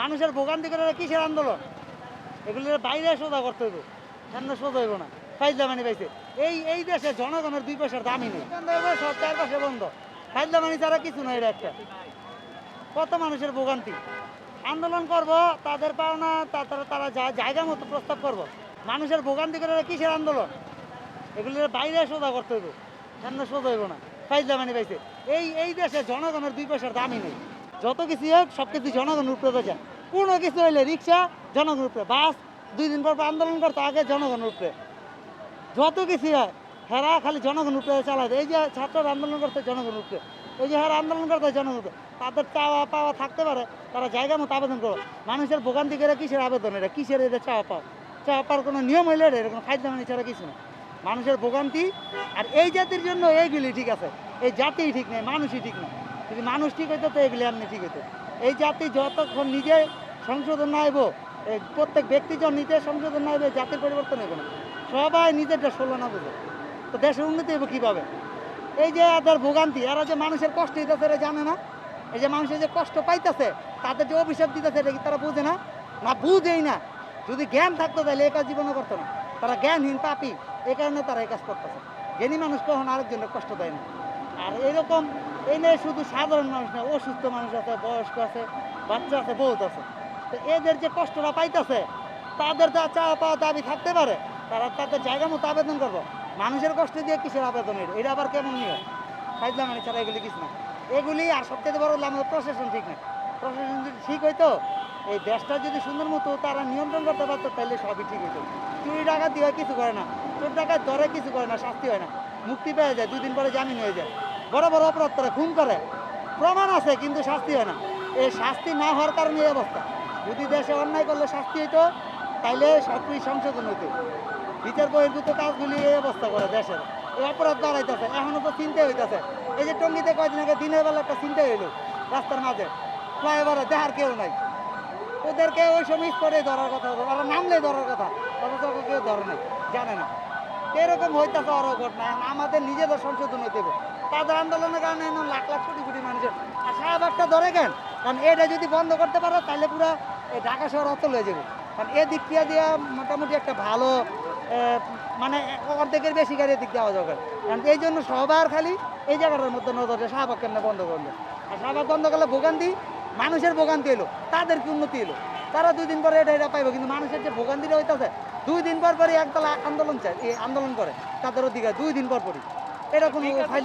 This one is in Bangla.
মানুষের ভোগান্তি করে কিসের আন্দোলন? এগুলোর বাইরে সোজা করতে হইব। সামনে সোজা হইব না? ফাইজলামানি পাইছে। এই এই দেশে জনগণের দুই পয়সার দামই নেই। সব চারপাশে বন্ধ। ফাইজলামানি ছাড়া কিছু নাই এটা একটা। কত মানুষের ভোগান্তি। আন্দোলন করব, তাদের পাওনা, তারা তারা জায়গা মতো প্রস্তাব করব। মানুষের ভোগান্তি করে কিসের আন্দোলন? এগুলোর বাইরে সোজা করতে হইব। সামনে সোজা হইব না? ফাইজলামানি পাইছে। এই এই দেশে জনগণের দুই পয়সার দামই নেই। যত কিছু হোক, সব কিছু জনগণের উপরে যায় কোনো কিছু হইলে রিক্সা, জনগণ উপরে। বাস, দুই দিন পর আন্দোলন করতে আগে জনগণ উপরে। যত কিছু হয়, হেরা খালি জনগণ উপরে চালায় এই যে ছাত্ররা আন্দোলন করতে জনগণ উপরে। এই যে হেরা আন্দোলন করতে জনগণ উপরে। তাদের চাওয়া পাওয়া থাকতে পারে, তারা জায়গা মতো আবেদন করো। মানুষের ভোগান্তি করে কিসের আবেদন এটা? কিসের এটা চাওয়া পাওয়া? চাওয়া পাওয়ার কোনো নিয়ম হইলে এটা? এরকম খাদ্য মানে ছাড়া কিছু না মানুষের ভোগান্তি, আর এই জাতির জন্য এইগুলি ঠিক আছে। এই জাতিই ঠিক নেই, মানুষই ঠিক নেই। যদি মানুষ ঠিক হইতো তো এগুলি এমনি ঠিক হইতো। এই জাতি যতক্ষণ নিজে সংশোধন না এই প্রত্যেক ব্যক্তি যখন নিজে সংশোধন না আইবে জাতির পরিবর্তন হইব না। সবাই নিজেরটা ষোলো না বুঝে। তো দেশের উন্নতি হইব কীভাবে? এই যে এদের ভোগান্তি, এরা যে মানুষের কষ্ট দিতেছে, এরা জানে না। এই যে মানুষের যে কষ্ট পাইতেছে, তাদের যে অভিশাপ দিতেছে, এটা কি তারা বুঝে না? না, বুঝেই না। যদি জ্ঞান থাকতো তাহলে এই কাজ জীবনে করতো না। তারা জ্ঞানহীন পাপি, এই কারণে তারা এই কাজ করতেছে। জ্ঞানী মানুষ কখন আরেকজনের কষ্ট দেয় না। আর এরকম, এই নিয়ে শুধু সাধারণ মানুষ না, অসুস্থ মানুষ আছে, বয়স্ক আছে, বাচ্চা আছে, বহুত আছে। তো এদের যে কষ্টটা পাইতেছে, তাদের যা চাওয়া পাওয়া দাবি থাকতে পারে, তারা তাদের জায়গা মতো আবেদন করব। মানুষের কষ্ট দিয়ে কিসের আবেদন এটা? এটা আবার কেমন নিয়ে ফাইজলামানি ছাড়া এগুলি কিছু না। এগুলি আর সবথেকে বড় হলো আমাদের প্রশাসন ঠিক না প্রশাসন যদি ঠিক হইতো, এই দেশটা যদি সুন্দর মতো তারা নিয়ন্ত্রণ করতে পারতো, তাহলে সবই ঠিক হইতো। চুরি টাকা দিয়ে কিছু করে না। চোর টাকা ধরে কিছু করে না, শাস্তি হয় না। মুক্তি পেয়ে যায় দুদিন পরে জামিন হয়ে যায়। বড় বড় অপরাধ তারা খুন করে। প্রমাণ আছে, কিন্তু শাস্তি হয় না। এই শাস্তি না হওয়ার কারণে এই অবস্থা। যদি দেশে অন্যায় করলে শাস্তি হইতো, তাইলে সব সংশোধন হইতো। বিচার বহির্ভূত কাজগুলি এই অবস্থা করে দেশের। এই অপরাধ বাড়াইতেছে। এখনও তো চিন্তা হইতেছে। এই যে টঙ্গিতে কয়দিন আগে দিনের বেলা একটা চিন্তা হইল। রাস্তার মাঝে। ফ্লাইওভারে দেখার কেউ নাই। ওদেরকে ওই সময় স্পটে ধরার কথা ওরা নামলে ধরার কথা, অথচ কেউ ধরে নাই, জানে না। এরকম হইতেছে আরও ঘটনা আমাদের নিজেদের সংশোধন হইতে হবে। তাদের আন্দোলনের কারণে এখন লাখ লাখ কোটি কোটি মানুষের আর শাহবাগটা ধরে কেন কারণ এটা যদি বন্ধ করতে পারো, তাহলে পুরো এই ঢাকা শহর অচল হয়ে যাবে। কারণ এ দিক দিয়ে দিয়ে মোটামুটি একটা ভালো মানে অর্ধেকের বেশি গাড়ি দিক দেওয়া দরকার কারণ এই জন্য সবার খালি এই জায়গাটার মধ্যে নজর শাহবাগ কেন বন্ধ করল। আর শাহবাগ বন্ধ করলে ভোগান্তি মানুষের ভোগান্তি এলো তাদের কি উন্নতি এলো। তারা দুই দিন পরে এটা এটা পাইবে কিন্তু মানুষের যে ভোগান্তিটা হইতেছে দুই দিন পর পরই একদল আন্দোলন চায় এই আন্দোলন করে তাদের অধিকার দুই দিন পর পরই। এরকম ফাইল